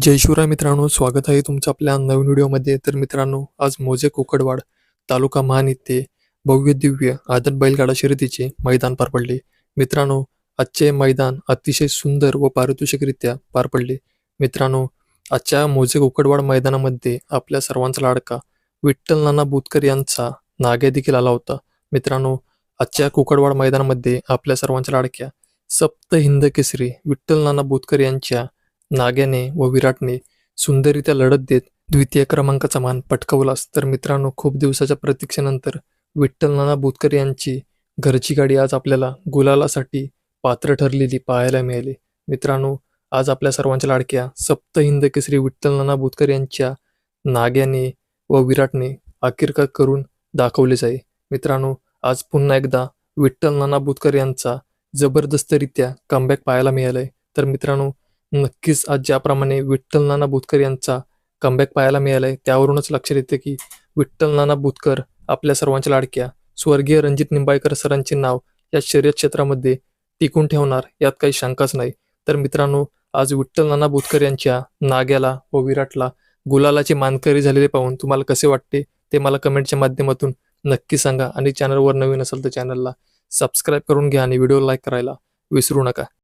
जय शिवराय मित्रांनो स्वागत आहे तुमचं आपल्या नवीन व्हिडिओमध्ये. तर मित्रांनो आज मोजे कोकडवाड तालुका महान येथे भव्य दिव्य आदत बैलगाडा शर्यतीचे मैदान पार पडले. मित्रांनो आजचे मैदान अतिशय सुंदर व पारितोषिकरित्या पार पडले. मित्रांनो आजच्या मोजे कोकडवाड मैदानामध्ये आपल्या सर्वांचा लाडका विठ्ठल नाना बुतकर यांचा नाग्या देखील आला होता. मित्रांनो आजच्या कोकडवाड मैदानामध्ये आपल्या सर्वांच्या लाडक्या सप्त हिंद केसरी विठ्ठल नाना बुतकर यांच्या नाग्याने व विराटने सुंदररित्या लढत देत द्वितीय क्रमांकाचा मान पटकवलास. तर मित्रांनो खूप दिवसाच्या प्रतीक्षेनंतर विठ्ठल नाना बुतकर यांची घरची गाडी आज आपल्याला गुलालासाठी पात्र ठरलेली पाहायला मिळाली. मित्रांनो आज आपल्या सर्वांच्या लाडक्या सप्त हिंद केसरी विठ्ठल नाना बुतकर यांच्या नाग्याने व विराटने अखेरकार करून दाखवलेच आहे मित्रांनो आज पुन्हा एकदा विठ्ठल नाना बुतकर यांचा जबरदस्तरित्या कमबॅक पाहायला मिळालाय. तर मित्रांनो नक्कीच आज ज्याप्रमाणे विठ्ठल नाना बुतकर यांचा कमबॅक पाहायला मिळालाय त्यावरूनच लक्षात येते की विठ्ठल नाना बुतकर आपल्या सर्वांच्या लाडक्या. स्वर्गीय रणजित निंबाळकर सरांचे नाव या शर्यत क्षेत्रामध्ये टिकून ठेवणार यात काही शंकाच नाही. तर मित्रांनो आज विठ्ठल नाना बुतकर यांच्या नाग्याला व विराटला गुलालाचे मानकरी झालेले पाहून तुम्हाला कसे वाटते ते मला कमेंटच्या माध्यमातून नक्की सांगा आणि चॅनलवर नवीन असेल तर चॅनलला सबस्क्राईब करून घ्या आणि व्हिडिओ लाईक करायला विसरू नका.